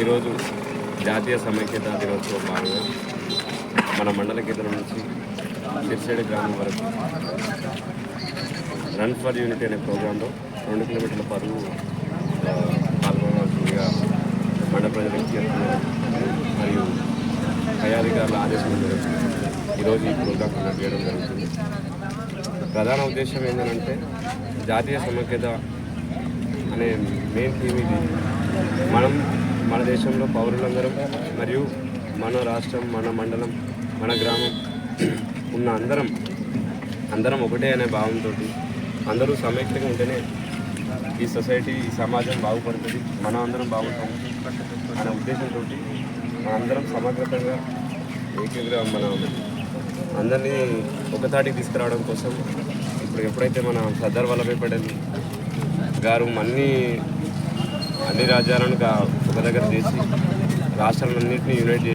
ఈరోజు జాతీయ సమైక్యత దినోత్సవం భాగంగా మన మండల కేంద్రం నుంచి సిరిసేడు గ్రామం వరకు రన్ ఫర్ యూనిటీ అనే ప్రోగ్రాంలో రెండు కిలోమీటర్ల పరువు పాల్గొనవలసిందిగా మండల ప్రజలకు మరియు తయారీదారుల ఆదేశం మేరకు ఈరోజు ఈ ప్రోగ్రాం కండక్ట్ చేయడం జరుగుతుంది. ప్రధాన ఉద్దేశం ఏంటంటే జాతీయ సమైక్యత అనే మెయిన్ థీమ్ ఇది. మనం మన దేశంలో పౌరులందరం మరియు మన రాష్ట్రం మన మండలం మన గ్రామం ఉన్న అందరం అందరం ఒకటే అనే భావంతో అందరూ సమైక్యంగా ఉంటేనే ఈ సొసైటీ ఈ సమాజం బాగుపడుతుంది. మనం అందరం బాగుంటాం అనే ఉద్దేశంతో మనందరం సమగ్రతంగా ఏకగ్ర మన అందరినీ ఒకతాటికి తీసుకురావడం కోసం ఇప్పుడు ఎప్పుడైతే మన సర్దార్ వల్లభాయ్ పటేల్ గారు అన్ని అన్ని రాజ్యాలను ఒక దగ్గర చేసి రాష్ట్రాలన్నింటినీ యునైట్ చేసి